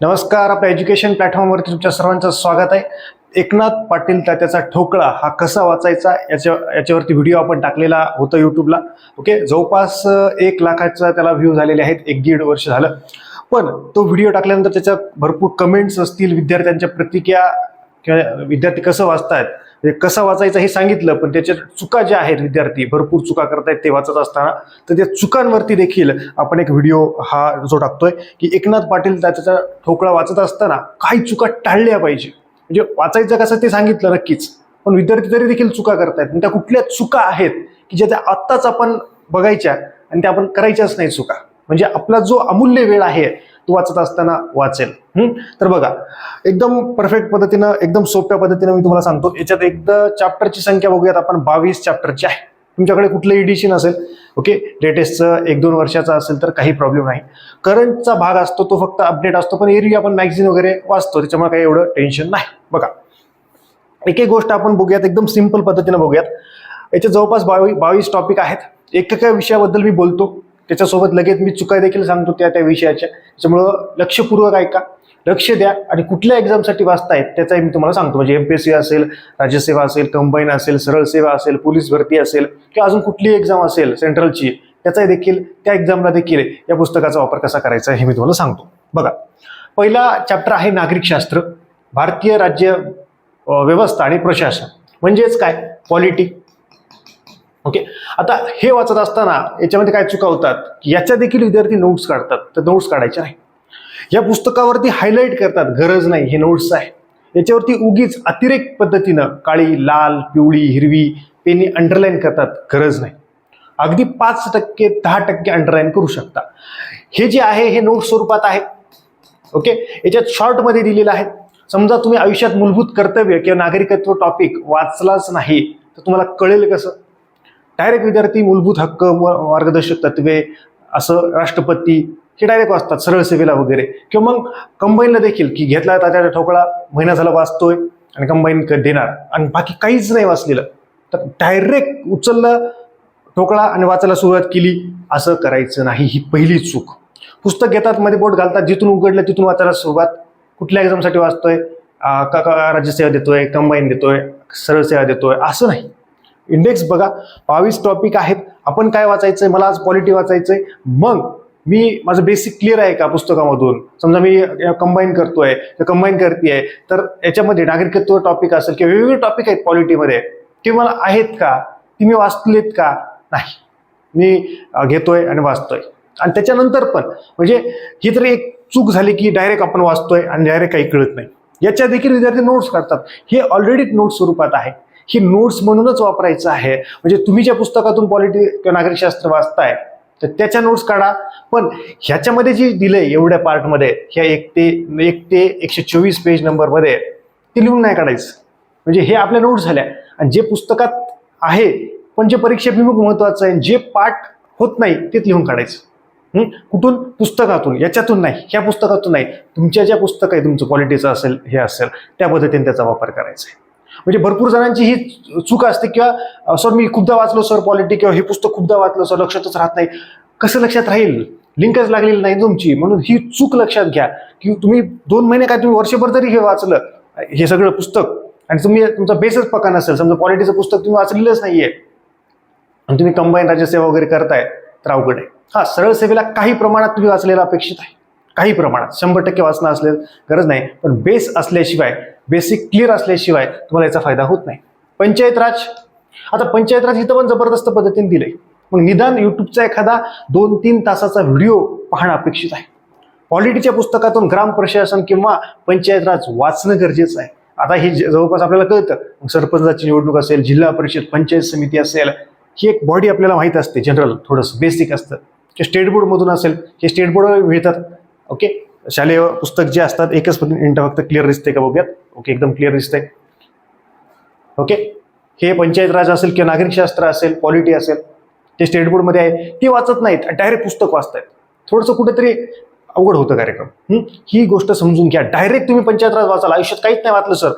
नमस्कार आपल्या एज्युकेशन प्लॅटफॉर्मवरती तुमच्या सर्वांचं स्वागत आहे. एकनाथ पाटील तात्याचा ठोकळा हा कसा वाचायचा याच्या याच्यावरती व्हिडिओ आपण टाकलेला होता युट्यूबला ओके जवळपास एक लाखाचा त्याला व्ह्यू झालेले आहेत. एक दीड वर्ष झालं. पण तो व्हिडिओ टाकल्यानंतर त्याच्यात भरपूर कमेंट्स असतील विद्यार्थ्यांच्या प्रतिक्रिया किंवा विद्यार्थी कसं वाचतायत म्हणजे कसं वाचायचं हे सांगितलं पण त्याच्या चुका ज्या आहेत विद्यार्थी भरपूर चुका करतायत ते वाचत असताना तर त्या चुकांवरती देखील आपण एक व्हिडिओ हा जो टाकतोय की एकनाथ पाटील त्याचा ठोकळा वाचत असताना काही चुका टाळल्या पाहिजे. म्हणजे वाचायचं कसं ते सांगितलं नक्कीच पण विद्यार्थी तरी देखील चुका करतायत. त्या कुठल्या चुका आहेत की ज्या त्या आत्ताच आपण बघायच्या आणि त्या आपण करायच्याच नाही चुका. म्हणजे आपला जो अमूल्य वेळ आहे तो वाचत असताना वाचेल. तर बघा एकदम परफेक्ट पद्धतीनं एकदम सोप्या पद्धतीनं मी तुम्हाला सांगतो. याच्यात एकदा चॅप्टरची संख्या बघूयात आपण बावीस चॅप्टरची आहे. तुमच्याकडे कुठलं एडिशन असेल ओके लेटेस्टचं एक दोन वर्षाचा असेल तर काही प्रॉब्लेम नाही. करंटचा भाग असतो तो फक्त अपडेट असतो पण एरवी आपण मॅगझिन वगैरे वाचतो. त्याच्यामुळे काही एवढं टेन्शन नाही. बघा एक एक गोष्ट आपण बघूयात एकदम सिंपल पद्धतीनं बघूयात. याच्या जवळपास बावी बावीस टॉपिक आहेत. एकेका विषयाबद्दल मी बोलतो. त्याच्यासोबत लगेच मी चुका देखील सांगतो त्या त्या विषयाच्या. त्याच्यामुळं लक्षपूर्वक ऐका. लक्ष द्या आणि कुठल्या एक्झामसाठी वाचतायत त्याचाही मी तुम्हाला सांगतो. म्हणजे एमपीएससी असेल राज्यसेवा असेल कंबाईन असेल सरळ सेवा असेल पोलीस भरती असेल किंवा अजून कुठली एक्झाम असेल सेंट्रलची त्याचाही देखील त्या एक्झामला देखील या पुस्तकाचा वापर कसा करायचा हे मी तुम्हाला सांगतो. बघा पहिला चॅप्टर आहे नागरिकशास्त्र भारतीय राज्य व्यवस्था आणि प्रशासन. म्हणजेच काय? पॉलिटी ओके आता हे वाचत असताना याच्यामध्ये काय चुका होतात? याच्या देखील विद्यार्थी नोट्स काढतात. तर नोट्स काढायच्या नाही. या पुस्तकावरती हायलाईट करतात गरज नाही हे नोट्स आहे. याच्यावरती उगीच अतिरेक पद्धतीनं काळी लाल पिवळी हिरवी पेनी अंडरलाईन करतात गरज नाही. अगदी पाच टक्के दहा टक्के अंडरलाईन करू शकता. हे जे आहे हे नोट स्वरूपात आहे. ओके याच्यात शॉर्टमध्ये दिलेलं आहे. समजा तुम्ही आयुष्यात मूलभूत कर्तव्य किंवा नागरिकत्व टॉपिक वाचलाच नाही तर तुम्हाला कळेल कसं? डायरेक्ट विद्यार्थी मूलभूत हक्क व मार्गदर्शक तत्वे असं राष्ट्रपती हे डायरेक्ट वाचतात सरळ सेवेला वगैरे. किंवा मग कंबाईनला देखील की घेतला त्याच्या ठोकळा महिना झाला वाचतोय आणि कंबाईन देणार. आणि बाकी काहीच नाही वाचलेलं. तर डायरेक्ट उचललं ठोकळा आणि वाचायला सुरुवात केली असं करायचं नाही. ही पहिली चूक. पुस्तक घेतात मध्ये बोट घालतात जिथून उघडलं तिथून वाचायला सुरुवात. कुठल्या एक्झामसाठी वाचतोय? का का राज्यसेवा देतोय कंबाईन देतोय सरळ सेवा देतोय असं नाही. इंडेक्स बघा बावीस टॉपिक आहेत. आपण काय वाचायचंय? मला आज पॉलिटी वाचायचंय. मग मी माझं बेसिक क्लिअर आहे का पुस्तकामधून? समजा मी कंबाईन करतोय कंबाईन करते तर याच्यामध्ये नागरिकत्व टॉपिक असेल किंवा वेगवेगळे टॉपिक आहेत पॉलिटीमध्ये ते मला आहेत का? ती मी वाचलेत का? नाही. मी घेतोय आणि वाचतोय. आणि त्याच्यानंतर पण म्हणजे ही तरी एक चूक झाली की डायरेक्ट आपण वाचतोय आणि डायरेक्ट काही कळत नाही. याच्या देखील विद्यार्थी नोट्स काढतात. हे ऑलरेडी नोट्स स्वरूपात आहे. ही नोट्स म्हणूनच वापरायचं आहे. म्हणजे तुम्ही ज्या पुस्तकातून पॉलिटी किंवा नागरिकशास्त्र वाचताय तर त्याच्या नोट्स काढा. पण ह्याच्यामध्ये जे दिलंय एवढ्या पार्टमध्ये ह्या एक ते एक ते एकशे चोवीस पेज नंबरमध्ये ते लिहून नाही काढायचं. म्हणजे हे आपल्या नोट्स झाल्या. आणि जे पुस्तकात आहे पण जे परीक्षेभिमुख महत्वाचं आहे जे पाठ होत नाही तेच लिहून काढायचं. कुठून? पुस्तकातून याच्यातून नाही ह्या पुस्तकातून नाही. तुमच्या ज्या पुस्तक आहे तुमचं क्वालिटीचं असेल हे असेल त्या पद्धतीने त्याचा वापर करायचा आहे. म्हणजे भरपूर जणांची ही चूक असते किंवा सर मी खूपदा वाचलो सर पॉलिटी किंवा हे पुस्तक खूपदा वाचलं सर लक्षातच राहत नाही. कसं लक्षात राहील? लिंकच लागलेली नाही तुमची. म्हणून ही चूक लक्षात घ्या. की तुम्ही दोन महिने काय तुम्ही वर्षभर जरी हे वाचलं हे सगळं पुस्तक. आणि तुम्ही तुमचा बेसच पका नसेल. समजा पॉलिटीचं पुस्तक तुम्ही वाचलेलंच नाहीये. आणि तुम्ही कंबाईन राज्यसेवा वगैरे करताय तर अवघड आहे. हा सरळ सेवेला काही प्रमाणात तुम्ही वाचलेला अपेक्षित आहे. काही प्रमाणात. शंभर टक्के वाचणं असले गरज नाही. पण बेस असल्याशिवाय बेसिक क्लिअर असल्याशिवाय तुम्हाला याचा फायदा होत नाही. पंचायत राज. आता पंचायत राज इथं पण जबरदस्त पद्धतीने दिलंय. मग निदान युट्यूबचा एखादा दोन तीन तासाचा व्हिडिओ पाहणं अपेक्षित आहे. पॉलिटीच्या पुस्तकातून ग्राम प्रशासन किंवा पंचायत राज वाचणं गरजेचं आहे. आता हे जे- जवळपास आपल्याला कळतं. मग सरपंचाची निवडणूक असेल जिल्हा परिषद पंचायत समिती असेल ही एक बॉडी आपल्याला माहीत असते जनरल थोडंसं बेसिक असतं. की स्टेट बोर्डमधून असेल हे स्टेट बोर्ड मिळतात. ओके शालेय पुस्तक जे असतात एकच मिनिट फक्त क्लिअर दिसते का बघूयात? ओके एकदम क्लिअर दिसते ओके हे पंचायत राज असेल किंवा नागरिकशास्त्र असेल पॉलिटी असेल ते स्टेट बोर्डमध्ये आहे ते वाचत नाहीत डायरेक्ट पुस्तक वाचतायत. थोडंसं कुठेतरी अवघड होतं कार्यक्रम. ही? गोष्ट समजून घ्या. डायरेक्ट तुम्ही पंचायत राज वाचाल. आयुष्यात काहीच नाही वाचलं सर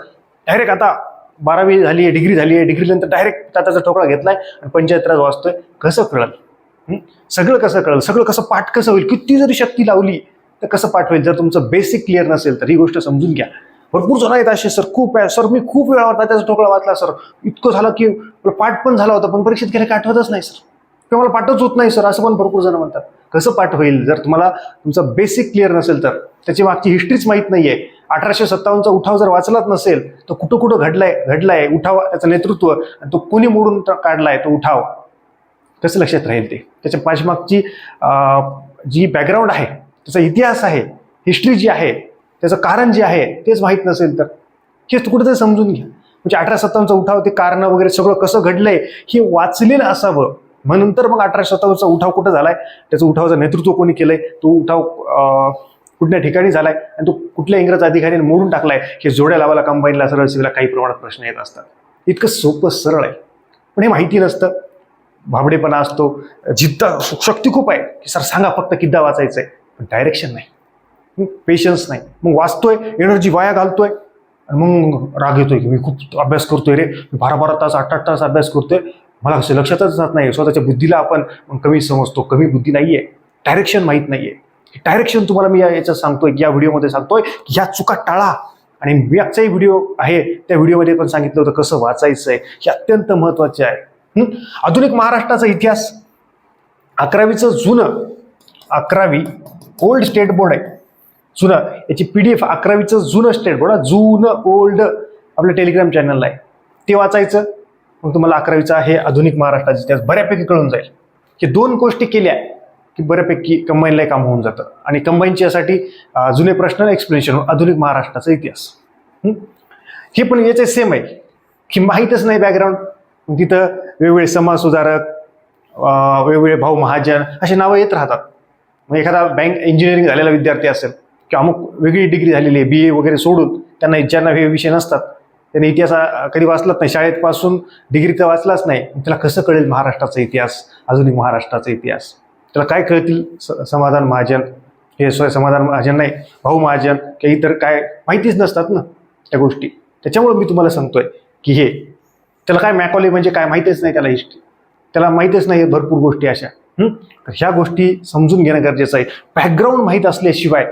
डायरेक्ट आता बारावी झाली आहे डिग्री झाली आहे डिग्री नंतर डायरेक्ट त्याचा ठोकळा घेतलाय आणि पंचायत राज वाचतोय. कसं कळलं? सगळं कसं कळलं? सगळं कसं पाठ कसं होईल? किती जरी शक्ती लावली तर कसं पाठवेल जर तुमचं बेसिक क्लिअर नसेल तर ही गोष्ट समजून घ्या. भरपूर जण आहेत असे सर खूप आहे. सर मी खूप वेळा होता त्याचा ठोकळा वाचला सर. इतकं झालं की पाठ पण झाला होता पण परीक्षेत गेलं काय आठवतच नाही सर. किंवा मला पाठच होत नाही सर. असं पण भरपूर जण म्हणतात. कसं पाठ होईल जर तुम्हाला तुमचं बेसिक क्लिअर नसेल तर. त्याची मागची हिस्ट्रीच माहीत नाही आहे अठराशे सत्तावन्नचा उठाव जर वाचलाच नसेल तर कुठं कुठं घडलाय? घडलाय. उठाव त्याचं नेतृत्व आणि तो कोणी मोडून काढलाय तो उठाव? कसं लक्षात राहील ते? त्याच्या पाठीमागची जी बॅकग्राऊंड आहे त्याचा इतिहास आहे हिस्ट्री जी आहे त्याचं कारण जे आहे तेच माहीत नसेल तर हेच कुठेतरी समजून घ्या. म्हणजे अठरा सत्तावन्नचा उठाव ते कारणं वगैरे सगळं कसं घडलंय हे वाचलेलं असावं. म्हणून तर मग अठराशे सत्तावन्नचा उठाव कुठं झालाय? त्याचं उठावाचं नेतृत्व कोणी केलंय? तो उठाव कुठल्या ठिकाणी झालाय? आणि तो कुठल्या इंग्रज अधिकाऱ्यांनी मोडून टाकलाय? हे जोड्या लावायला कंबाईनला सरळ सिवीला काही प्रमाणात प्रश्न येत असतात. इतकं सोपं सरळ आहे. पण हे माहिती नसतं. भाबडेपणा असतो. जिद्द शक्ती खूप आहे. की सर सांगा फक्त किद्दा वाचायचं आहे पण डायरेक्शन नाही. पेशन्स नाही. मग वाचतोय एनर्जी वाया घालतोय आणि मग राग येतोय की मी खूप अभ्यास करतोय रे. मी बारा बारा तास आठ आठ तास अभ्यास करतोय. मला असं लक्षातच जात नाही स्वतःच्या बुद्धीला आपण मग कमी समजतो कमी बुद्धी नाही आहे डायरेक्शन माहीत नाही आहे डायरेक्शन तुम्हाला मी या- याच्यात सांगतोय या व्हिडिओमध्ये सांगतोय. की या चुका टाळा. आणि याचाही व्हिडिओ आहे. त्या व्हिडिओमध्ये पण सांगितलं होतं कसं वाचायचं आहे हे अत्यंत महत्त्वाचे आहे. आधुनिक महाराष्ट्राचा इतिहास अकरावीचं जुनं अकरावी ओल्ड स्टेट बोर्ड आहे. जुनं याची पी डी एफ अकरावीचं जुनं स्टेट बोर्ड आहे. जुनं ओल्ड आपल्या टेलिग्राम चॅनलला आहे. ते वाचायचं मग तुम्हाला अकरावीचं आहे आधुनिक महाराष्ट्राचा इतिहास बऱ्यापैकी कळून जाईल. हे दोन गोष्टी केल्या की बऱ्यापैकी कंबाईनला काम होऊन जातं. आणि कंबाईनच्या यासाठी जुने प्रश्न एक्सप्लेनेशन आधुनिक महाराष्ट्राचा इतिहास. हे? पण याचे सेम आहे. की माहीतच नाही बॅकग्राऊंड तिथं वेगवेगळे समाजसुधारक सुधारक वेगवेगळे भाऊ महाजन असे नावं येत राहतात. मग एखादा बँक इंजिनिअरिंग झालेला विद्यार्थी असेल किंवा अमुक वेगळी डिग्री झालेली आहे बी ए वगैरे सोडून त्यांना ज्यांना हे विषय नसतात त्यांनी इतिहास कधी वाचलाच नाही शाळेपासून डिग्री तर वाचलाच नाही त्याला कसं कळेल महाराष्ट्राचा इतिहास आधुनिक महाराष्ट्राचा इतिहास? त्याला काय कळतील स- समाधान महाजन? हे स्वय समाधान महाजन नाही भाऊ महाजन किंवा इतर काय माहितीच नसतात ना त्या गोष्टी. त्याच्यामुळे मी तुम्हाला सांगतोय की हे त्याला काय मॅकॉले म्हणजे काय माहितीच नाही त्याला हिस्ट्री त्याला माहितीच नाही भरपूर गोष्टी अशा. तर ह्या गोष्टी समजून घेणं गरजेचं आहे. बॅकग्राऊंड माहीत असल्याशिवाय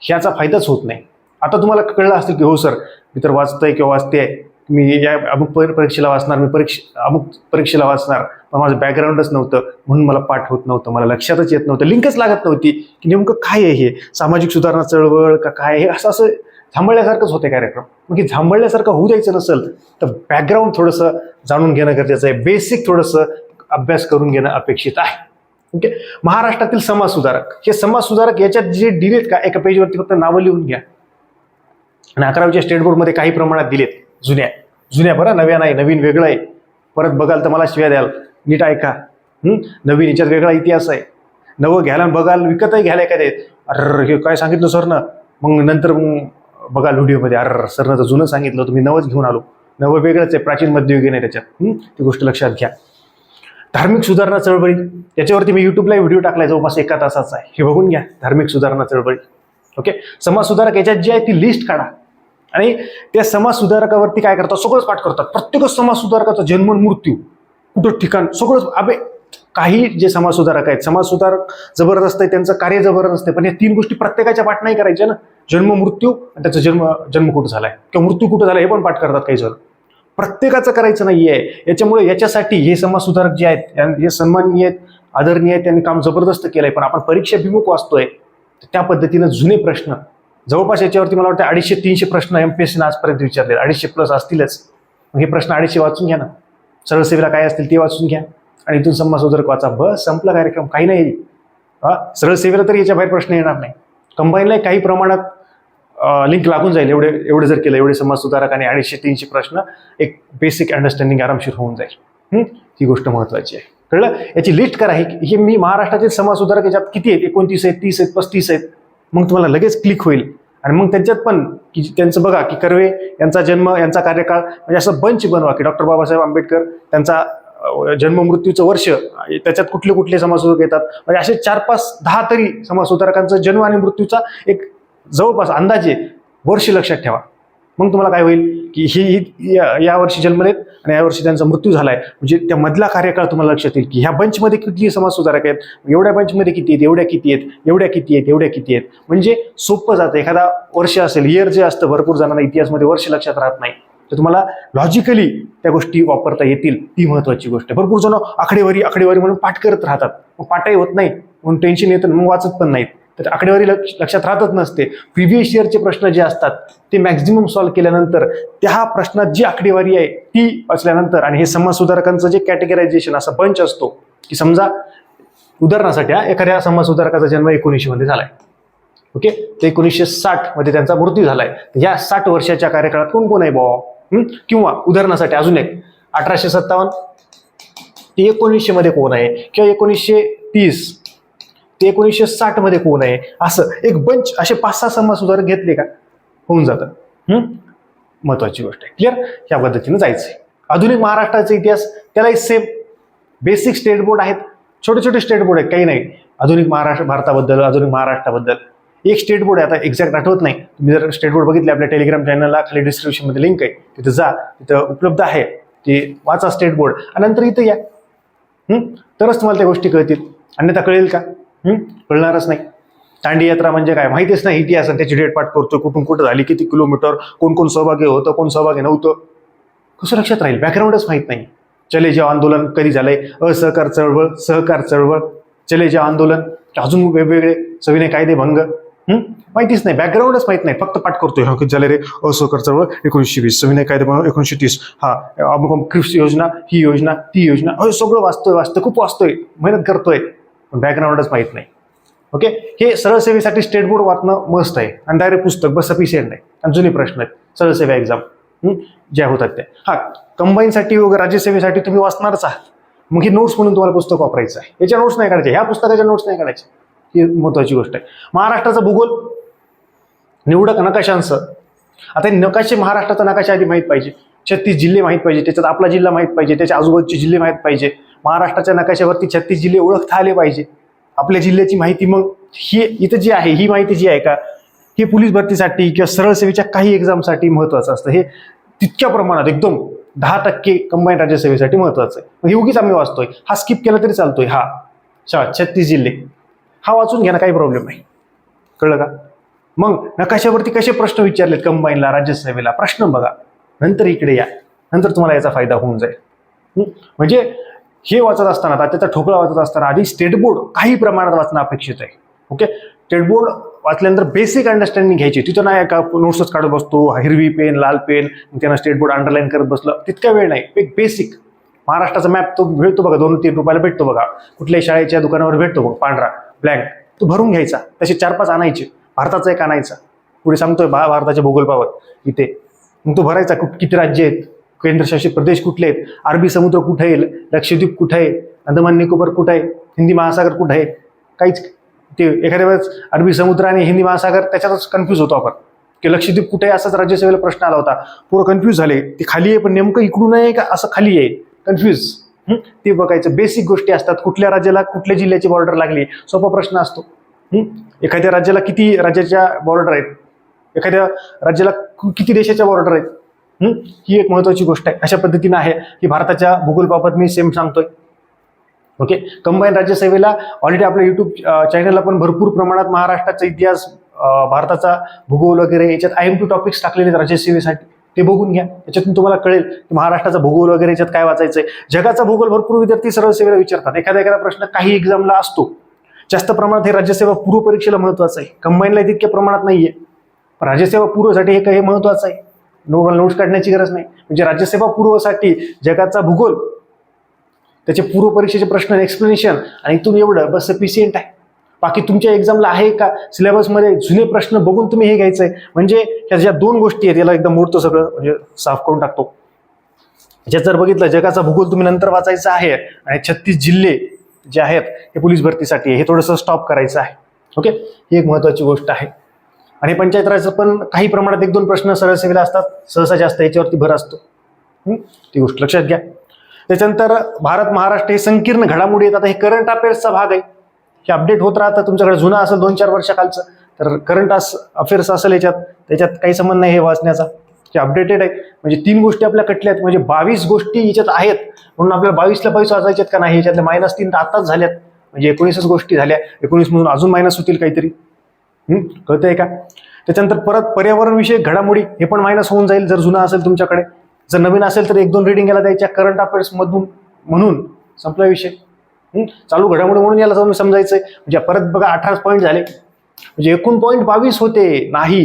ह्याचा फायदाच होत नाही. आता तुम्हाला कळलं असेल की हो सर मी तर वाचतोय किंवा वाचते मी या अमुक पर- परीक्षेला वाचणार मी परीक्ष अमुक परीक्षेला वाचणार पण माझं बॅकग्राऊंडच नव्हतं. म्हणून मला पाठ होत नव्हतं मला लक्षातच येत नव्हतं. लिंकच लागत नव्हती की नेमकं काय आहे हे? सामाजिक सुधारणा चळवळ का काय हे असं असं थांबवल्यासारखंच होते कार्यक्रम. मग की थांबवल्यासारखं होऊ द्यायचं नसेल तर बॅकग्राऊंड थोडंसं जाणून घेणं गरजेचं आहे. बेसिक थोडंसं अभ्यास करून घेणं अपेक्षित आहे. ओके महाराष्ट्रातील समाज सुधारक हे समाज सुधारक याच्यात जे दिलेत का? एका पेजवरती फक्त नावं लिहून घ्या. आणि अकरावीच्या स्टेट बोर्डमध्ये काही प्रमाणात दिलेत. जुन्या. जुन्या बरं नव्या नाही नवीन वेगळं आहे. परत बघाल तर मला शिव्या द्याल. नीट ऐका. नवीन याच्यात वेगळा इतिहास आहे. नवं घ्यायला आणि बघाल विकतही घ्यायला काय ते अर हे काय सांगितलं सरनं? मग नंतर मग बघाल व्हिडिओमध्ये अर सरनं तर जुनं सांगितलं तुम्ही नवंच घेऊन आलो. नवं वेगळंच आहे. प्राचीन मध्ययुगीन आहे त्याच्यात. ती गोष्ट लक्षात घ्या. धार्मिक सुधारणा चळवळी. याच्यावरती मी युट्यूबला व्हिडिओ टाकलाय जवळपास एका तासाचा आहे. हे बघून घ्या धार्मिक सुधारणा चळवळी. ओके समाज सुधारक याच्यात जी आहे ती लिस्ट काढा. आणि त्या समाज सुधारकावरती काय करतात? सगळंच पाठ करतात. प्रत्येकच समाज सुधारकाचा जन्म मृत्यू कुठं ठिकाण सगळंच. अबे काही जे समाज सुधारक आहेत समाज सुधारक जबरदस्त आहे त्यांचं कार्य जबरदस्त आहे पण या तीन गोष्टी प्रत्येकाच्या पाठ नाही करायच्या ना. जन्म मृत्यू आणि त्याचा जन्म जन्म कुठं झालाय? किंवा मृत्यू कुठं झाला हे पण पाठ करतात काही जण. प्रत्येकाचं करायचं नाहीये. याच्यामुळे याच्यासाठी हे समाज सुधारक जे आहेत हे सन्माननीय आहेत आदरणीय आहेत त्यांनी काम जबरदस्त केलंय. पण आपण परीक्षा भिमुख वाचतोय. त्या पद्धतीनं जुने प्रश्न जवळपास याच्यावरती मला वाटतं अडीचशे तीनशे प्रश्न एम पी एस आजपर्यंत विचारले अडीचशे प्लस असतीलच. मग हे प्रश्न अडीचशे वाचून घ्या ना. सरळ सेवेला काय असतील ते वाचून घ्या. आणि इथून समाजसुधारक वाचा. बस संपला कार्यक्रम. काही नाही. हा सरळ सेवेला तरी याच्या बाहेर प्रश्न येणार नाही. कंबाईनला काही प्रमाणात लिंक लागून जाईल. एवढे एवढे जर केलं एवढे समाज सुधारक आणि अडीचशे तीनशे प्रश्न एक बेसिक अंडरस्टँडिंग आरामशीर होऊन जाईल. ही? गोष्ट महत्वाची आहे. कळलं? याची लिस्ट करा. हे मी महाराष्ट्राचे समाज सुधारक याच्यात किती आहेत? एकोणतीस आहेत तीस आहेत पस्तीस आहेत. मग तुम्हाला लगेच क्लिक होईल. आणि मग त्यांच्यात पण की त्यांचं बघा की कर्वे यांचा जन्म यांचा कार्यकाळ म्हणजे असं बंच बनवा की डॉक्टर बाबासाहेब आंबेडकर त्यांचा जन्म मृत्यूचं वर्ष त्याच्यात कुठले कुठले समाजसुधारक येतात? म्हणजे असे चार पाच दहा तरी समाजसुधारकांचा जन्म आणि मृत्यूचा एक जवळपास अंदाजे वर्ष लक्षात ठेवा. मग तुम्हाला काय होईल की ही ही या- या वर्षी जन्मलेत आणि या वर्षी त्यांचा मृत्यू झालाय. म्हणजे त्या मधला कार्यकाळ तुम्हाला लक्षात येईल की ह्या बंचमध्ये किती समाजसुधारक आहेत एवढ्या बंचमध्ये किती आहेत एवढ्या किती आहेत एवढ्या किती आहेत एवढ्या किती आहेत. म्हणजे सोपं जातं. एखादा वर्ष असेल इयर जे असतं भरपूर जणांना इतिहासमध्ये वर्ष लक्षात राहत नाही. तर तुम्हाला लॉजिकली त्या गोष्टी वापरता येतील ती महत्वाची गोष्ट आहे. भरपूर जण आकडेवारी आकडेवारी म्हणून पाठ करत राहतात. मग पाठही होत नाही. म्हणून टेन्शन येतं मग वाचत पण नाहीत. तर आकडेवारी लक्ष लक्षात राहतच नसते. प्रिव्हियस इयरचे प्रश्न जे असतात ते मॅक्झिमम सॉल्व्ह केल्यानंतर त्या प्रश्नात जी आकडेवारी आहे ती वाचल्यानंतर आणि हे समाज सुधारकांचं जे कॅटेगरायझेशन असा बंच असतो की समजा उदाहरणासाठी हा, एखाद्या समाज सुधारकाचा जन्म एकोणीसशे मध्ये झालाय. ओके तर एकोणीसशे साठमध्ये त्यांचा मृत्यू झालाय. आहे या साठ वर्षाच्या कार्यकाळात कोण कोण आहे बुवा? किंवा उदाहरणासाठी अजून एक अठराशे सत्तावन्न ते एकोणीसशे मध्ये कोण आहे? किंवा एकोणीसशे तीस ते एकोणीसशे साठमध्ये कोण आहे असं एक बंच असे पाच सहा समाज सुधारक घेतले का? होऊन जातं. हं? महत्वाची गोष्ट आहे. क्लिअर या पद्धतीने जायचंय. आधुनिक महाराष्ट्राचा इतिहास त्यालाही सेम बेसिक स्टेट बोर्ड आहेत. छोटे छोटे स्टेट बोर्ड आहेत. काही नाही. आधुनिक महाराष्ट्र भारताबद्दल आधुनिक महाराष्ट्राबद्दल. एक स्टेट बोर्ड आहे. आता एक्झॅक्ट आठवत नाही. तुम्ही जर स्टेट बोर्ड बघितले आपल्या टेलिग्राम चॅनलला खाली डिस्क्रिप्शनमध्ये लिंक आहे. तिथं जा. तिथं उपलब्ध आहे. ते वाचा स्टेट बोर्ड आणि नंतर इथं या. तरच तुम्हाला त्या गोष्टी कळतील. अन्यथा कळेल का? कळणारच नाही. दांडी यात्रा म्हणजे काय? माहितीच नाही. इतिहास आणि त्याची डेट पाठ करतो कुठून कुठं झाली? किती किलोमीटर? कोण कोण सहभागी होतं? कोण सहभागी नव्हतं? कसं लक्षात राहील? बॅकग्राऊंडच माहीत नाही. चले जे आंदोलन कधी झालंय? असहकार चळवळ सहकार चळवळ. चले जे आंदोलन. अजून वेगवेगळे सविनय कायदे भंग. माहितीच नाही. बॅकग्राऊंडच माहीत नाही. फक्त पाठ करतोय. हा किती झाले रे? असहकार चळवळ एकोणीसशे वीस. सविनय कायदे एकोणीशे एकोणीसशे तीस. हा अमुक कृषी योजना ही योजना ती योजना. सगळं वाचतोय वाचतोय. खूप वाचतोय. मेहनत करतोय. पण बॅकग्राऊंडच माहीत नाही. ओके हे सरळ सेवेसाठी स्टेट बोर्ड वाचणं मस्त आहे. आणि डायरेक्ट पुस्तक बस सफिशियंट आहे. आणि जुने प्रश्न आहेत. सरळ सेवा एक्झाम ज्या होतात त्या. हा कंबाईनसाठी वगैरे राज्यसेवेसाठी तुम्ही वाचणारच आहात. मग ही नोट्स म्हणून तुम्हाला पुस्तक वापरायचं आहे. याच्या नोट्स नाही काढायच्या. ह्या पुस्तकाच्या नोट्स नाही काढायच्या. ही महत्वाची गोष्ट आहे. महाराष्ट्राचा भूगोल. निवडक नकाशांसह आता नकाशे महाराष्ट्राचा नकाशा आधी माहीत पाहिजे. छत्तीस जिल्हे माहीत पाहिजे. त्याच्यात आपला जिल्हा माहीत पाहिजे. त्याच्या आजूबाजूचे जिल्हे माहीत पाहिजे. महाराष्ट्राच्या नकाशावरती छत्तीस जिल्हे ओळखता आले पाहिजे. आपल्या जिल्ह्याची माहिती मग ही इथं जी आहे ही माहिती जी आहे का हे पोलीस भरतीसाठी किंवा सरळ सेवेच्या काही एक्झामसाठी महत्वाचं असतं. हे तितक्या प्रमाणात एकदम दहा टक्के कंबाईन राज्यसेवेसाठी महत्वाचं आहे. मग हे उगीच आम्ही वाचतोय. हा स्किप केला तरी चालतोय. हा. शा छत्तीस जिल्हे. हा वाचून घ्या ना काही प्रॉब्लेम नाही. कळलं का? मग नकाशावरती कसे प्रश्न विचारलेत कंबाईनला राज्यसेवेला प्रश्न बघा. नंतर इकडे या. नंतर तुम्हाला याचा फायदा होऊन जाईल. म्हणजे हे वाचत असताना त्याचा ठोकळा वाचत असताना आधी स्टेट बोर्ड काही प्रमाणात वाचणं अपेक्षित आहे. ओके स्टेट बोर्ड वाचल्यानंतर बेसिक अंडरस्टँडिंग घ्यायची. तिथं नाही का नोट्सच काढत बसतो हिरवी पेन लाल पेन त्यांना स्टेट बोर्ड अंडरलाईन करत बसलं. तितका वेळ नाही. एक बेसिक महाराष्ट्राचा मॅप तो भेटतो बघा. दोन तीन रुपयाला भेटतो बघा. कुठल्याही शाळेच्या दुकानावर भेटतो बघा. पांढरा ब्लँक तो भरून घ्यायचा. तसे चार पाच आणायचे. भारताचा एक आणायचा. पुढे सांगतोय भा भारताच्या भूगोलपावर इथे. मग तो भरायचा. कुठ किती राज्य आहेत? केंद्रशासित प्रदेश कुठले आहेत? अरबी समुद्र कुठे आहे लक्षद्वीप कुठे आहे? अंदमान निकोबार कुठे आहे? हिंदी महासागर कुठे आहे? काहीच ते एखाद्या वेळेस अरबी समुद्र आणि हिंदी महासागर त्याच्यातच कन्फ्यूज होतो आपण. की लक्षद्वीप कुठे आहे असाच राज्यसेवेला प्रश्न आला होता. पूर्ण कन्फ्यूज झाले. ते खाली आहे पण नेमकं इकडून आहे का असं खाली आहे? कन्फ्यूज ते बघायचं. बेसिक गोष्टी असतात. कुठल्या राज्याला कुठल्या जिल्ह्याची बॉर्डर लागली? सोपा प्रश्न असतो. एखाद्या राज्याला किती राज्याच्या बॉर्डर आहेत? एखाद्या राज्याला किती देशाच्या बॉर्डर आहेत? ही? एक महत्वाची गोष्ट आहे. अशा पद्धतीनं आहे की भारताच्या भूगोलबाबत मी सेम सांगतोय. ओके? कंबाईन राज्यसेवेला ऑलरेडी आपल्या युट्यूब चॅनलला पण भरपूर प्रमाणात महाराष्ट्राचा इतिहास भारताचा भूगोल वगैरे याच्यात आय एम टू टॉपिक्स टाकलेले आहेत राज्यसेवेसाठी. ते बघून घ्या. याच्यातून तुम्हाला कळेल की महाराष्ट्राचा भूगोल वगैरे याच्यात काय वाचायचंय. जगाचा भूगोल भरपूर विद्यार्थी सरळ सेवेला विचारतात. एखादा एखादा प्रश्न काही एक्झामला असतो. जास्त प्रमाणात हे राज्यसेवा पूर्व परीक्षेला महत्वाचं आहे. कंबाईनला तितक्या प्रमाणात नाहीये. पण राज्यसेवा पूर्वसाठी हे काही महत्वाचं आहे. नोट्स काढण्याची गरज नाही. म्हणजे राज्यसेवा पूर्वसाठी जगाचा भूगोल त्याचे पूर्व परीक्षेचे प्रश्न एक्सप्लेनेशन आणि इथून एवढं बस सफिशियंट आहे. बाकी तुमच्या एक्झामला आहे का? सिलेबसमध्ये जुने प्रश्न बघून तुम्ही हे घ्यायचं आहे म्हणजे ह्या ज्या दोन गोष्टी आहेत याला एकदम मोडतो सगळं म्हणजे साफ करून टाकतो. ह्याच्यात जर बघितलं जगाचा भूगोल तुम्ही नंतर वाचायचा आहे आणि छत्तीस जिल्हे जे आहेत हे पोलीस भरतीसाठी आहे, हे थोडंसं स्टॉप करायचं आहे. ओके ही एक महत्वाची गोष्ट आहे. आणि पंचायत राजचं पण काही प्रमाणात एक दोन प्रश्न सरळसेवेला असतात. सहसा जास्त याच्यावरती भर असतो. ती गोष्ट लक्षात घ्या. त्याच्यानंतर भारत महाराष्ट्र हे संकीर्ण घडामोडी आहेत. आता हे करंट अफेअर्सचा भाग आहे. हे अपडेट होत राहतं. तुमच्याकडे जुना असेल दोन चार वर्षाखालचं. तर करंट अफेअर्स असेल याच्यात. त्याच्यात काही संबंध नाही हे वाचण्याचा. ते अपडेटेड आहे. म्हणजे तीन गोष्टी आपल्या कटल्या आहेत. म्हणजे बावीस गोष्टी याच्यात आहेत. म्हणून आपल्याला बावीसला बावीस वाचायच्यात का नाही? याच्यातल्या मायनस तीन तर आताच झाल्यात. म्हणजे एकोणीसच गोष्टी झाल्या. एकोणीस मधून अजून मायनस होतील काहीतरी. कळतंय का? त्याच्यानंतर परत पर्यावरण विषयक घडामोडी हे पण मायनस होऊन जाईल जर जुना असेल तुमच्याकडे. जर नवीन असेल तर एक दोन रिडिंग याला द्यायच्या. करंट अफेअर्स मधून म्हणून संपला विषय. चालू घडामोडी म्हणून याला जाऊन समजायचंय. म्हणजे परत बघा अठरा पॉईंट झाले. म्हणजे एकूण पॉईंट बावीस होते. नाही.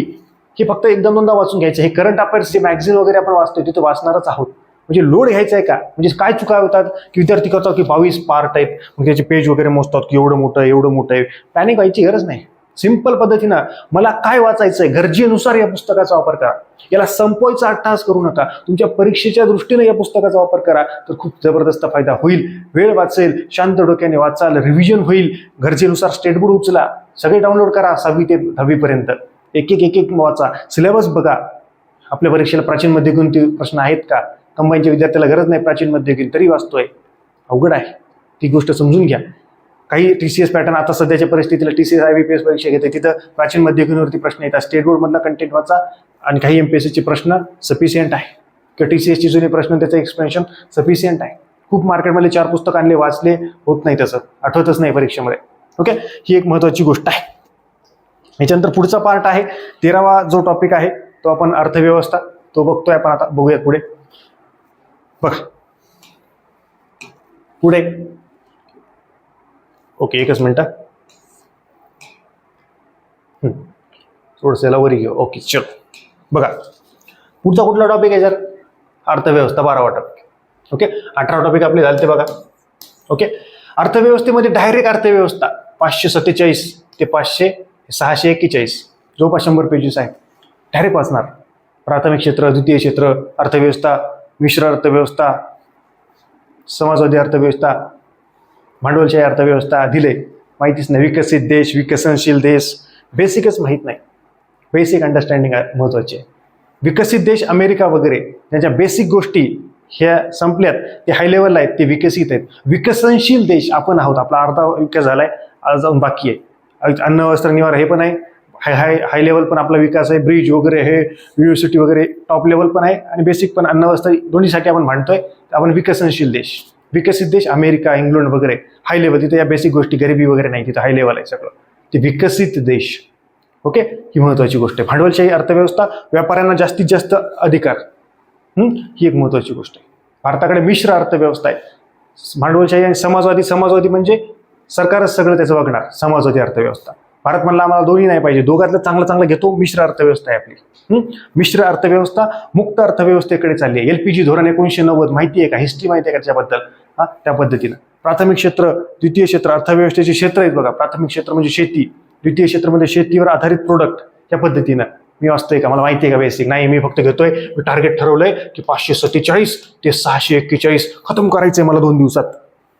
हे फक्त एकदम दोनदा वाचून घ्यायचं. हे करंट अफेअर्स जे मॅगझिन वगैरे आपण वाचतोय तिथे वाचणारच आहोत. म्हणजे लोड घ्यायचा आहे का? म्हणजे काय चुका होतात? की विद्यार्थी करतात की बावीस पार्ट आहेत मग त्याचे पेज वगैरे मोजतात की एवढं मोठं आहे, एवढं मोठं आहे. पॅनिक व्हायची गरज नाही. सिंपल पद्धतीनं मला काय वाचायचंय? गरजेनुसार या पुस्तकाचा वापर करा. याला संपवायचा अट्टहास करू नका. तुमच्या परीक्षेच्या दृष्टीने या पुस्तकाचा वापर करा तर खूप जबरदस्त फायदा होईल. वेळ वाचेल शांत डोक्याने वाचाल रिव्हिजन होईल. गरजेनुसार स्टेटबोर्ड उचला. सगळे डाउनलोड करा सहावी ते दहावीपर्यंत. एक एक एक एक वाचा. सिलेबस बघा. आपल्या परीक्षेला प्राचीनमध्ये कोणते प्रश्न आहेत का? कंबाईनच्या विद्यार्थ्याला गरज नाही प्राचीनमध्ये घेऊन तरी वाचतोय. अवघड आहे. ती गोष्ट समजून घ्या. काही टी सी एस पॅटर्न आता सध्याच्या परिस्थितीला T C S I B P S परीक्षा घेते. तिथं प्राचीन मध्ययुगीनवरती प्रश्न येतात. स्टेट बोर्डमधला कंटेंट वाचा आणि काही एम पी एस सीचे प्रश्न सफिशियंट आहे. किंवा टी सी एसचे जुने प्रश्न त्याचं एक्सप्लेनेशन सफिशियंट आहे. खूप मार्केटमध्ये चार पुस्तक आणले वाचले होत नाही तसं आठवतच नाही परीक्षेमध्ये ओके ही एक महत्त्वाची गोष्ट आहे. याच्यानंतर पुढचा पार्ट आहे. तेरावा जो टॉपिक आहे तो आपण अर्थव्यवस्था तो बघतोय आपण आता. बघूयात पुढे. बघा. पुढे. ओके एकच मिनटं थोडंसं याला वरी घेऊ. ओके चल. बघा पुढचा कुठला टॉपिक आहे सर? अर्थव्यवस्था बारावा टॉपिक ओके? अठरा टॉपिक आपले झाले ते बघा. ओके? अर्थव्यवस्थेमध्ये डायरेक्ट अर्थव्यवस्था पाचशे सत्तेचाळीस ते पाचशे सहाशे एक्केचाळीस. जवळपास शंभर पेजेस आहेत डायरेक्ट वाचणार. प्राथमिक क्षेत्र द्वितीय क्षेत्र अर्थव्यवस्था मिश्र अर्थव्यवस्था समाजवादी अर्थव्यवस्था भांडवलशाही अर्थव्यवस्था दिले माहितीच नाही विकसित देश विकसनशील देश. बेसिकच माहीत नाही. बेसिक अंडरस्टँडिंग महत्त्वाचे आहे विकसित देश अमेरिका वगैरे त्यांच्या बेसिक गोष्टी ह्या संपल्यात ते हाय लेवलला आहेत ते विकसित आहेत. विकसनशील देश आपण आहोत. आपला अर्धा विकास झाला आज जाऊन बाकी आहे. अन्न वस्त्र निवार हे पण आहे. हाय हाय हाय लेवल पण आपला विकास आहे. ब्रिज वगैरे हे युनिव्हर्सिटी वगैरे टॉप लेवल पण आहे. आणि बेसिक पण अन्न वस्त्र दोन्हीसाठी आपण म्हणतोय आपण विकसनशील देश. विकसित देश अमेरिका इंग्लंड वगैरे हाय लेवल तिथे या बेसिक गोष्टी गरिबी वगैरे नाही तिथं हाय लेवल आहे सगळं. ते विकसित देश ओके ही महत्त्वाची गोष्ट आहे. भांडवलशाही अर्थव्यवस्था व्यापाऱ्यांना जास्तीत जास्त अधिकार. ही? एक महत्त्वाची गोष्ट आहे. भारताकडे मिश्र अर्थव्यवस्था आहे. भांडवलशाही आणि समाजवादी समाजवादी म्हणजे सरकारच सगळं त्याचं बघणार समाजवादी अर्थव्यवस्था. भारत म्हणला आम्हाला दोन्ही नाही पाहिजे दोघातलं चांगलं चांगलं घेतो मिश्र अर्थव्यवस्था आहे आपली. मिश्र अर्थव्यवस्था मुक्त अर्थव्यवस्थेकडे चालली आहे. एल पी जी धोरण एकोणीशे नव्वद माहिती आहे का? हिस्ट्री माहिती आहे का त्याच्याबद्दल? हा त्या पद्धतीनं. प्राथमिक क्षेत्र द्वितीय क्षेत्र अर्थव्यवस्थेचे क्षेत्र आहेत बघा. प्राथमिक क्षेत्र म्हणजे शेती. द्वितीय क्षेत्र म्हणजे शेतीवर आधारित प्रोडक्ट या पद्धतीनं मी वाचतोय का? मला माहिती आहे का बेसिक नाही मी फक्त घेतोय. मी टार्गेट ठरवलंय की पाचशे सत्तेचाळीस ते सहाशे एक्केचाळीस खतम करायचंय मला दोन दिवसात.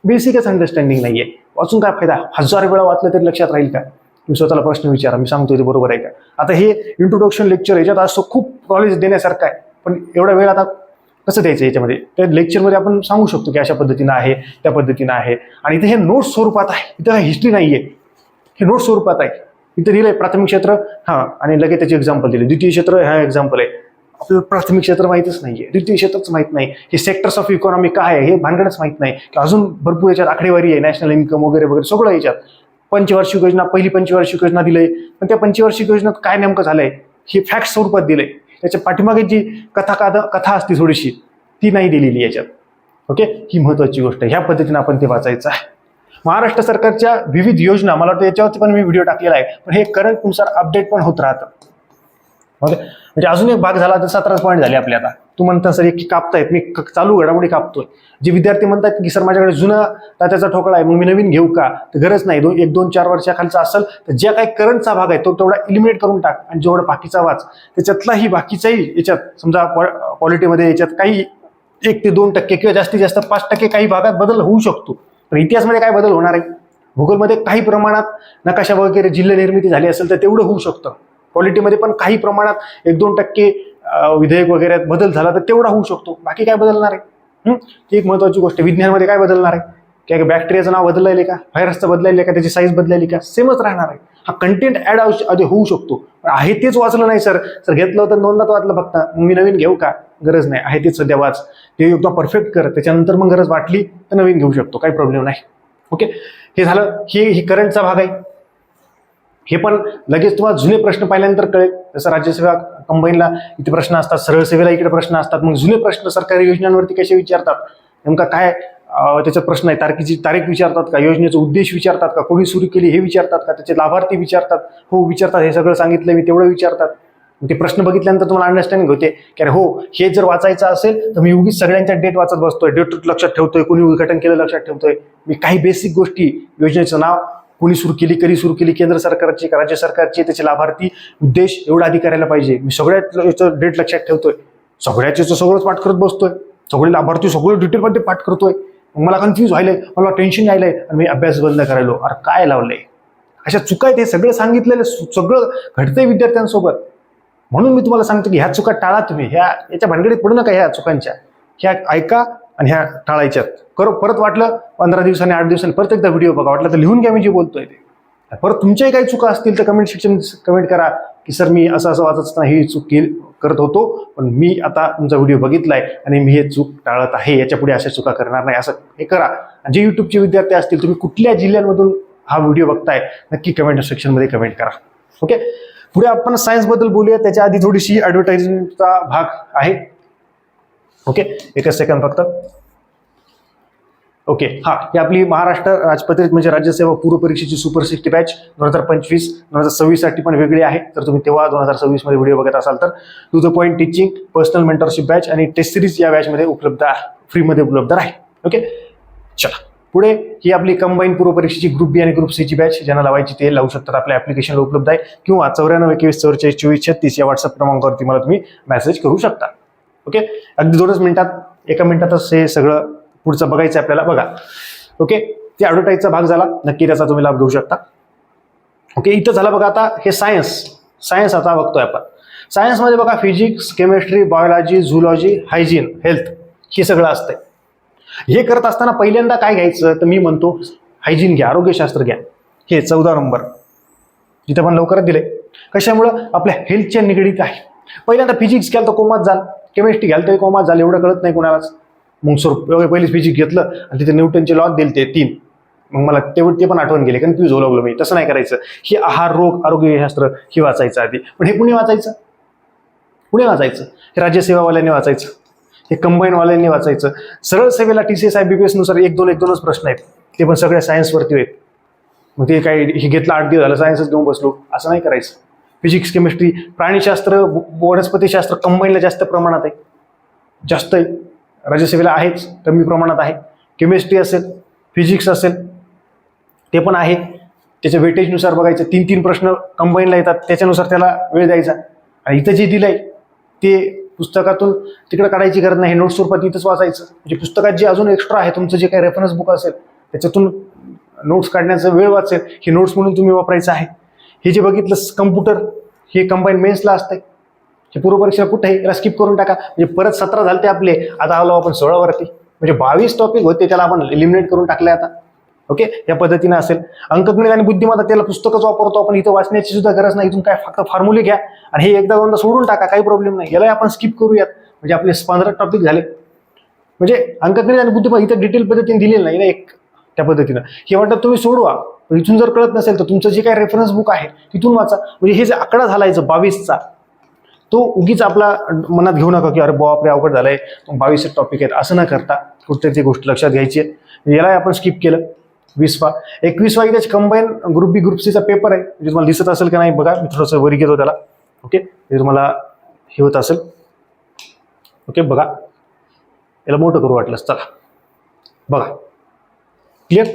बेसिकच अंडरस्टँडिंग नाहीये. वाचून काय फायदा? हजार वेळा वाचलं तरी लक्षात राहील का? तुम्ही स्वतःला प्रश्न विचारा. मी सांगतोय ते बरोबर आहे का? आता हे इंट्रोडक्शन लेक्चर याच्यात असं खूप नॉलेज देण्यासारखं आहे. पण एवढा वेळ आता कसं द्यायचं याच्यामध्ये? त्या लेक्चरमध्ये आपण सांगू शकतो की अशा पद्धतीनं आहे त्या पद्धतीनं आहे. आणि इथे हे नोट स्वरूपात आहे. इथं हिस्ट्री नाहीये. हे नोट स्वरूपात आहे. इथं दिलंय प्राथमिक क्षेत्र हां आणि लगेच त्याचे एक्झाम्पल दिले. द्वितीय क्षेत्र हा एक्झाम्पल आहे. आपल्याला प्राथमिक क्षेत्र माहितच नाहीये. द्वितीय क्षेत्रच माहीत नाही. हे सेक्टर्स ऑफ इकॉनॉमी काय आहे हे भानगडच माहीत नाही. की अजून भरपूर याच्यात आकडेवारी आहे. नॅशनल इन्कम वगैरे वगैरे सगळं याच्यात. पंचवार्षिक योजना पहिली पंचवार्षिक योजना दिलंय. पण त्या पंचवार्षिक योजनेत काय नेमकं झालंय? हे फॅक्ट स्वरूपात दिलंय. त्याच्या पाठीमागे जी कथा काद कथा असते थोडीशी ती नाही दिलेली याच्यात. ओके ही महत्वाची गोष्ट आहे. ह्या पद्धतीने आपण ते वाचायचं आहे. महाराष्ट्र सरकारच्या विविध योजना मला वाटतं याच्यावरती पण मी व्हिडिओ टाकलेला आहे. पण हे करंटनुसार अपडेट पण होत राहतं. म्हणजे अजून एक भाग झाला तर सतराच पॉईंट झाले आपले आता. तू म्हणता सर एक कापतायत मी चालू घडामोडी कापतोय. जे विद्यार्थी म्हणतात की सर माझ्याकडे जुना त्याचा ठोकळा आहे मग मी नवीन घेऊ का? तर गरज नाही. दोन एक दोन चार वर्षाखालचा असेल तर ज्या काही करंटचा भाग आहे तो तेवढा इलिमिनेट करून टाक आणि जेवढा बाकीचा वाच. त्याच्यातलाही बाकीचाही याच्यात समजा क्वालिटीमध्ये याच्यात काही एक ते दोन टक्के किंवा जास्तीत जास्त पाच टक्के काही भागात बदल होऊ शकतो. पण इतिहासमध्ये काय बदल होणार आहे? भूगोलमध्ये काही प्रमाणात नकाशा वगैरे जिल्हा निर्मिती झाली असेल तर तेवढं होऊ शकतं. क्वालिटीमध्ये पण काही प्रमाणात एक दोन टक्के विधेयक वगैरे बदल झाला तर तेवढा होऊ शकतो. बाकी काय बदलणार आहे? ती एक महत्वाची गोष्ट आहे. विज्ञानमध्ये काय बदलणार आहे? काय बॅक्टेरियाचं नाव बदललेलं का? व्हायरसचं बदलायला का? त्याची साईज बदलायली का? सेमच राहणार आहे. हा कंटेंट ऍड आधी होऊ शकतो. पण आहे तेच वाचलं नाही सर सर घेतलं होतं नोंदात वाचलं फक्त. मग मी नवीन घेऊ का? गरज नाही. आहे तेच सध्या वाच. ते एकदा परफेक्ट कर. त्याच्यानंतर मग गरज वाटली तर नवीन घेऊ शकतो. काही प्रॉब्लेम नाही. ओके हे झालं. हे ही करंटचा भाग आहे. हे पण लगेच तुम्हाला जुने प्रश्न पाहिल्यानंतर कळेल. जसं राज्यसेवा कंबाईनला इथे प्रश्न असतात सरळ सेवेला इकडे प्रश्न असतात मग जुने प्रश्न सरकारी योजनांवरती कसे विचारतात? नेमका काय त्याचा प्रश्न आहे? तारखेची तारीख विचारतात का? योजनेचा उद्देश विचारतात का? कोणी सुरू केली हे विचारतात का? त्याचे लाभार्थी विचारतात हो विचारतात हे सगळं सांगितलं मी तेवढं विचारतात. ते प्रश्न बघितल्यानंतर तुम्हाला अंडरस्टँडिंग होते. की अरे हो हे जर वाचायचं असेल तर मी उगीच सगळ्यांच्या डेट वाचत बसतोय. डेट लक्षात ठेवतोय कोणी उद्घाटन केलं लक्षात ठेवतोय. मी काही बेसिक गोष्टी योजनेचं नाव कोणी सुरू केली कधी सुरू केली केंद्र सरकारची का राज्य सरकारची त्याचे लाभार्थी उद्देश एवढा आधी करायला पाहिजे. मी सगळ्यात डेट लक्षात ठेवतोय. सगळ्याचे सगळंच पाठ करत बसतोय. सगळे लाभार्थी सगळं डिटेलमध्ये पाठ करतोय. मला कन्फ्यूज व्हायलंय मला टेन्शन यायलंय आणि मी अभ्यास बंद करायलो. अरे काय लावलंय? अशा चुका आहेत हे सगळं सांगितलेलं सु- सगळं घडतंय विद्यार्थ्यांसोबत. म्हणून मी तुम्हाला सांगतो की ह्या चुका टाळा तुम्ही. ह्या याच्या भानगडीत पडू नका ह्या चुकांच्या. ह्या ऐका आणि ह्या टाळायच्यात. करो परत वाटलं पंधरा दिवसांनी आठ दिवसांनी परत एकदा व्हिडिओ बघा. वाटलं तर लिहून घ्या मी जे बोलतोय ते. परत तुमच्याही काही चुका असतील तर कमेंट सेक्शन कमेंट करा की सर मी असं असं वाचत असताना ही चूक केली करत होतो पण मी आता तुमचा व्हिडिओ बघितलाय आणि मी हे चूक टाळत आहे. याच्यापुढे अशा चुका करणार नाही. असं हे करा. आणि जे युट्यूबचे विद्यार्थी असतील तुम्ही कुठल्या जिल्ह्यांमधून हा व्हिडिओ बघताय नक्की कमेंट सेक्शनमध्ये कमेंट करा. ओके पुढे आपण सायन्सबद्दल बोलूया. त्याच्या आधी थोडीशी ॲडव्हर्टाईजमेंटचा भाग आहे. ओके? एकच सेकंद फक्त. ओके हा ही आपली महाराष्ट्र राजपत्रित म्हणजे राज्यसेवा पूर्व परीक्षेची सुपर सिक्स्टी बॅच दोन हजार पंचवीस दोन हजार सव्वीससाठी पण वेगळी आहे. तर तुम्ही तेव्हा दोन हजार सव्वीसमध्ये व्हिडिओ बघत असाल तर to the point teaching personal mentorship batch आणि टेस्ट सिरीज या बॅचमध्ये उपलब्ध आहे. फ्रीमध्ये उपलब्ध आहे ओके? चला. पुढे ही आपली कंबाईन पूर्व परीक्षेची ग्रुप बी आणि ग्रुप सीची बॅच ज्यांना लावायची ते लावू शकतात. आपल्या ऍप्लिकेशनला उपलब्ध आहे. किंवा चौऱ्याण्णव एकवीस चौवेचाळीस चोवीस छत्तीस या व्हॉट्सअप क्रमांकावरती मला तुम्ही मेसेज करू शकता. ओके? अगदी दोनच मिनिटात एका मिनिटातच हे सगळं पुढचं बघायचं आहे आपल्याला. बघा. ओके? ते ॲडव्हर्टाईजचा भाग झाला. नक्की त्याचा तुम्ही लाभ घेऊ शकता. ओके? इथं झालं बघा आता हे सायन्स सायन्स आता बघतोय आपण. सायन्समध्ये बघा physics chemistry biology zoology hygiene health हे सगळं असतंय. हे करत असताना पहिल्यांदा काय घ्यायचं? तर मी म्हणतो हायजीन घ्या आरोग्यशास्त्र घ्या. हे चौदा नंबर. इथं पण लवकरच दिले कशामुळं? आपल्या हेल्थच्या निगडीत आहे. पहिल्यांदा फिजिक्स घ्याल तर कोमात जाल. केमिस्ट्री घ्याल तरी कोमात झालं एवढं कळत नाही कोणालाच. मग सर पहिलीच फिजिक्स घेतलं आणि तिथे न्यूटनचे लॉ दिले ते तीन. मग मला तेवढं ते पण आठवण गेले कन्फ्यूज होऊ लागलो मी. तसं नाही करायचं. हे आहार रोग आरोग्यशास्त्र हे वाचायचं आधी. पण हे कुणी वाचायचं? कुणी वाचायचं? हे राज्यसेवावाल्यांनी वाचायचं. हे कंबाईनवाल्यांनी वाचायचं. सरळ सेवेला T C S I B P एसनुसार एक दोन एक दोनच प्रश्न आहेत. ते पण सगळ्या सायन्सवरती आहेत. मग ते काही हे घेतलं आठ दिवस झालं सायन्सच घेऊन बसलो. असं नाही करायचं. फिजिक्स केमिस्ट्री प्राणीशास्त्र वनस्पतीशास्त्र कंबाईनला जास्त प्रमाणात आहे. जास्त आहे. राज्यसेवेला आहेच कमी प्रमाणात आहे. केमिस्ट्री असेल फिजिक्स असेल ते पण आहे. त्याच्या वेटेजनुसार बघायचं तीन तीन प्रश्न कंबाईनला येतात. त्याच्यानुसार त्याला वेळ द्यायचा. आणि इथं जे दिलं आहे ते पुस्तकातून तिकडे काढायची गरज नाही. नोट्स स्वरूपात इथंच वाचायचं. म्हणजे पुस्तकात जे अजून एक्स्ट्रा आहे तुमचं जे काही रेफरन्स बुक असेल त्याच्यातून नोट्स काढण्याचा वेळ वाचेल. हे नोट्स म्हणून तुम्ही वापरायचं आहे. हे जे बघितलं कम्प्युटर हे कंबाईन मेन्सला असतंय. हे पूर्व परीक्षा कुठे आहे याला स्किप करून टाका. म्हणजे परत सतरा झाले ते आपले आता आलो आपण सोळावरती म्हणजे बावीस टॉपिक होते त्याला आपण एलिमिनेट करून टाकले आता. ओके या पद्धतीनं असेल. अंकगणित आणि बुद्धिमत्ता त्याला पुस्तकच वापरतो आपण इथं वाचण्याची सुद्धा गरज नाही. इथून काय फक्त फॉर्म्युले घ्या आणि हे एकदा दोनदा सोडून टाका काही प्रॉब्लेम नाही. याला आपण स्किप करूयात. म्हणजे आपले पंधरा टॉपिक झाले. म्हणजे अंकगणित आणि बुद्धिमत्ता इथं डिटेल पद्धतीने दिलेलं नाही ना एक त्या पद्धतीनं. हे वाटतं तुम्ही सोडवा. इथून जर कळत नसेल तर तुमचं जे काही रेफरन्स बुक आहे तिथून वाचा. म्हणजे हे जे आकडा झालायचं बावीसचा तो उगीच आपला मनात घेऊ नका की अरे बापरे अवघड झालंय. बावीस टॉपिक आहेत. असं न करता कुठतरी ती गोष्ट लक्षात घ्यायची आहे. म्हणजे याला आपण स्किप केलं. वीसवा एकवीसवा इथे कंबाईन ग्रुप बी ग्रुप सीचा पेपर आहे. म्हणजे तुम्हाला दिसत असेल का नाही बघा मी थोडंसं वरी घेतो त्याला. ओके? हे तुम्हाला हे होत असेल. ओके बघा. याला मोठं करू वाटलंच चला. बघा. Clear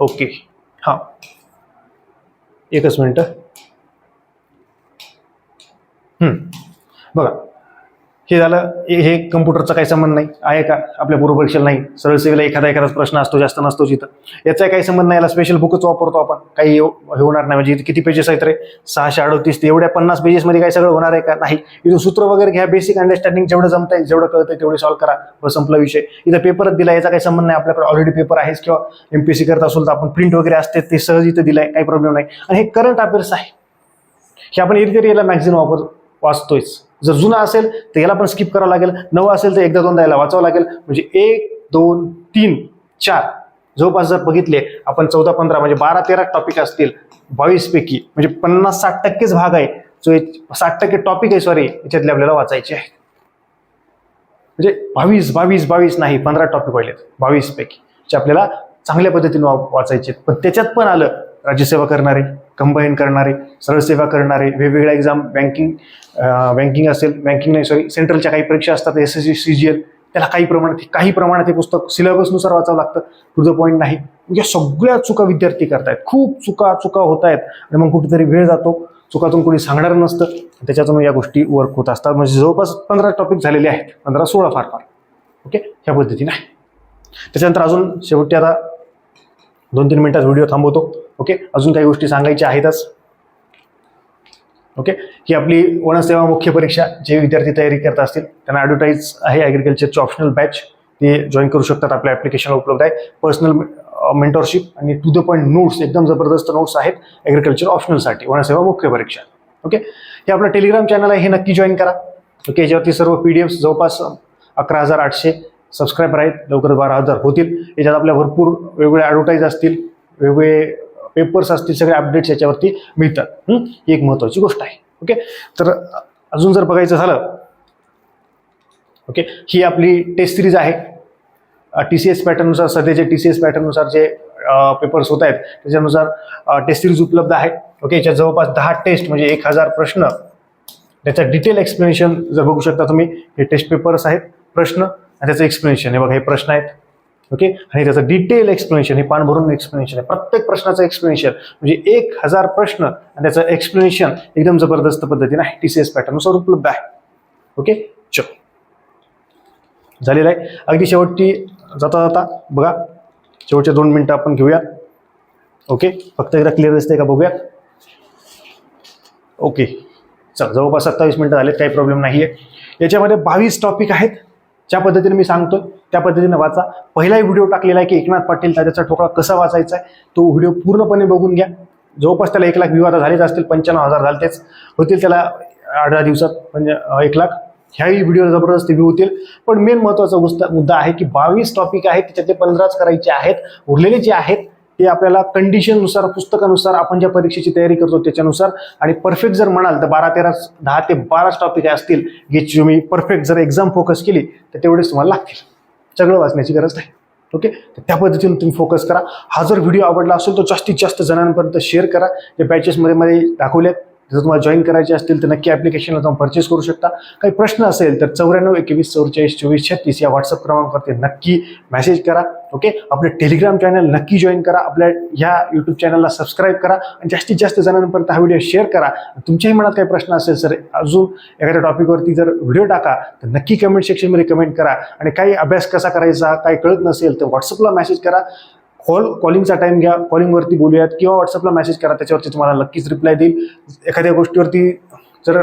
okay. हां. एकच मिनटं. बघा. हे झालं हे हे कम्प्युटरचा काही संबंध नाही. आहे का? आपल्या पूर्वपरीक्षेला नाही. सरळ सेवेला एखादा एखादाच प्रश्न असतो जास्त नसतो जिथं याचा काही संबंध नाही. याला स्पेशल बुकच वापरतो आपण. काही हे होणार नाही. म्हणजे किती पेजेस आहेत रे? सहाशे अडतीस ते एवढ्या पन्नास पेजेसमध्ये काय सगळं होणार आहे का? नाही. इथून सूत्र वगैरे घ्या. बेसिक अंडरस्टँडिंग जेवढं जमतंय जेवढं कळतं तेवढे सॉल्व्ह करा. व संपला विषय. इथं पेपरच दिला याचा काही संबंध नाही. आपल्याकडे ऑलरेडी पेपर आहेच. किंवा एम पी सी करत असेल तर आपण प्रिंट वगैरे असते ते सहज इथं दिलं आहे काही प्रॉब्लेम नाही. आणि हे करंट अफेअर्स आहे. हे आपण एरिया याला मॅक्झिमम वापर वाचतोयच. जर जुना असेल तर याला पण स्किप करावं लागेल. नवं असेल तर एकदा दोनदा याला वाचावं लागेल. म्हणजे एक दोन तीन चार. जवळपास जर बघितले आपण चौदा पंधरा म्हणजे बारा तेरा टॉपिक असतील बावीस पैकी म्हणजे पन्नास साठ टक्केच भाग आहे. जो एक साठ टक्के टॉपिक आहे सॉरी याच्यातले आपल्याला वाचायचे आहे. म्हणजे बावीस बावीस बावीस नाही पंधरा टॉपिक व्हायलेत बावीस पैकी जे आपल्याला चांगल्या पद्धतीने वा- वाचायचे आहेत. पण त्याच्यात पण आलं राज्यसेवा करणारे. कंबाईन करणारे सरळ सेवा करणारे वेगवेगळ्या एक्झाम बँकिंग बँकिंग असेल बँकिंग नाही सॉरी सेंट्रलच्या काही परीक्षा असतात S S C C G L त्याला काही प्रमाणात काही प्रमाणात हे पुस्तक सिलेबसनुसार वाचावं लागतं. टू द पॉईंट नाही. या सगळ्या चुका विद्यार्थी करतायत. खूप चुका चुका होत आहेत आणि मग कुठेतरी वेळ जातो. चुकातून कोणी सांगणार नसतं. त्याच्यातून या गोष्टी वर्क होत असतात. म्हणजे जवळपास पंधरा टॉपिक झालेले आहेत. पंधरा सोळा फार फार. ओके ह्या पद्धतीने. आहे त्याच्यानंतर अजून शेवटी आता दोन तीन मिनिटात व्हिडिओ थांबवतो ओके? अजून काही गोष्टी सांगायच्या आहेतच? ओके? ही आपली वनसेवा मुख्य परीक्षा जे विद्यार्थी तयारी करत असतील त्यांना ॲडव्हर्टाईज आहे ॲग्रिकल्चरची ऑप्शनल बॅच ते जॉईन करू शकतात आपल्या ॲप्लिकेशनला उपलब्ध आहे. पर्सनल मेंटॉरशिप आणि टू द पॉईंट नोट्स एकदम जबरदस्त नोट्स आहेत ॲग्रिकल्चर ऑप्शनलसाठी वनसेवा मुख्य परीक्षा. ओके? हे आपलं टेलिग्राम चॅनल आहे हे नक्की जॉईन करा. ओके? याच्यावरती सर्व पी डी एफ जवळपास अकरा हजार आठशे सबस्क्रायबर आहेत लवकरच बारा हजार होतील. याच्यात आपल्या भरपूर वेगवेगळ्या ॲडव्हर्टाईज असतील वेगवेगळे पेपर्स असतील सगळे अपडेट्स याच्यावरती मिळतात. ही? एक महत्त्वाची गोष्ट आहे. ओके तर अजून जर बघायचं झालं ओके ही आपली टेस्ट सिरीज आहे. टी सी एस पॅटर्ननुसार सध्याचे टी सी एस पॅटर्ननुसार जे पेपर्स होत आहेत त्याच्यानुसार टेस्ट सिरीज उपलब्ध आहे. ओके याच्या जवळपास दहा टेस्ट म्हणजे एक हजार प्रश्न. त्याचं डिटेल एक्सप्लेनेशन जर बघू शकता तुम्ही हे टेस्ट पेपर्स आहेत प्रश्न. आणि त्याचं एक्सप्लेनेशन हे बघा हे प्रश्न आहेत. ओके आणि त्याचं डिटेल एक्सप्लेनेशन हे पान भरून एक्सप्लेनेशन आहे. प्रत्येक प्रश्नाचं एक्सप्लेनेशन म्हणजे एक हजार प्रश्न आणि त्याचं एक्सप्लेनेशन एकदम जबरदस्त पद्धतीने आहे टी सी एस पॅटर्ननुसार उपलब्ध आहे. ओके चलो. झालेलं आहे. अगदी शेवटी जाता जाता बघा. शेवटचे दोन मिनटं आपण घेऊया. ओके फक्त एकदा क्लिअर दिसतंय का बघूया? ओके चल जवळपास सत्तावीस मिनटं झालेत काही प्रॉब्लेम नाही आहे याच्यामध्ये बावीस टॉपिक आहेत. ज्या पद्धतीने मी सांगतोय त्या पद्धतीने वाचा. पहिलाही व्हिडिओ टाकलेला आहे की एकनाथ पाटील त्याचा ठोकळा कसा वाचायचा आहे तो व्हिडिओ पूर्णपणे बघून घ्या. जवळपास त्याला एक लाख विवाद झालेच असतील पंच्याण्णव हजार झाले तेच होतील त्याला आठ दहा दिवसात म्हणजे एक लाख. ह्याही व्हिडिओ जबरदस्त व्ह्यू होतील. पण मेन महत्त्वाचा गोष्ट मुद्दा आहे की बावीस टॉपिक आहेत त्याच्यातले पंधराच करायचे आहेत उरलेले जे आहेत ते आपल्याला कंडिशननुसार पुस्तकानुसार आपण ज्या परीक्षेची तयारी करतो त्याच्यानुसार. आणि परफेक्ट जर म्हणाल तर बारा तेरा दहा ते बाराच टॉपिक असतील याची तुम्ही परफेक्ट जर एक्झाम फोकस केली तर तेवढेच तुम्हाला लागतील. सगळं वाचण्याची गरज नाही. ओके तर त्या पद्धतीने तुम्ही फोकस करा. हा जर व्हिडिओ आवडला असेल तर जास्तीत जास्त जणांपर्यंत शेअर करा. जे बॅचेसमध्ये मध्ये दाखवल्यात जर तुम्हाला जॉईन करायचे असतील तर नक्की ॲप्लिकेशनला जाऊन परचेस करू शकता. काही प्रश्न असेल तर चौऱ्याण्णव एकवीस चौवेचाळीस चोवीस छत्तीस या व्हॉट्सअप क्रमांकावरती नक्की मेसेज करा. ओके आपलं टेलिग्राम चॅनल नक्की जॉईन करा. आपल्या ह्या यूट्यूब चॅनलला सबस्क्राईब करा. आणि जास्तीत जास्त जणांपर्यंत हा व्हिडिओ शेअर करा. तुमच्याही मनात काही प्रश्न असेल सर अजून एखाद्या टॉपिकवरती जर व्हिडिओ टाका तर नक्की कमेंट सेक्शनमध्ये कमेंट करा. आणि काही अभ्यास कसा करायचा काही कळत नसेल तर व्हॉट्सअपला मेसेज करा. कॉल कॉलिंगचा टाईम घ्या कॉलिंगवरती बोलूयात किंवा व्हॉट्सअपला मेसेज करा त्याच्यावरती तुम्हाला नक्कीच रिप्लाय देईल. एखाद्या गोष्टीवरती जर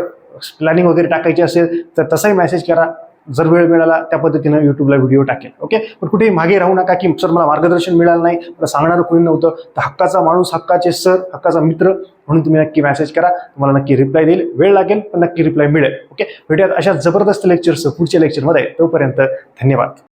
प्लॅनिंग वगैरे टाकायची असेल तर तसाही मेसेज करा. जर वेळ मिळाला त्या पद्धतीनं यूट्यूबला व्हिडिओ टाकेल. ओके पण कुठेही मागे राहू नका की सर मला मार्गदर्शन मिळालं नाही. मला सांगणारं कोणी नव्हतं. तर हक्काचा माणूस हक्काचे सर हक्काचा मित्र म्हणून तुम्ही नक्की मेसेज करा. तुम्हाला नक्की रिप्लाय देईल. वेळ लागेल पण नक्की रिप्लाय मिळेल. ओके भेटूयात अशा जबरदस्त लेक्चर्स पुढच्या लेक्चरमध्ये तोपर्यंत धन्यवाद.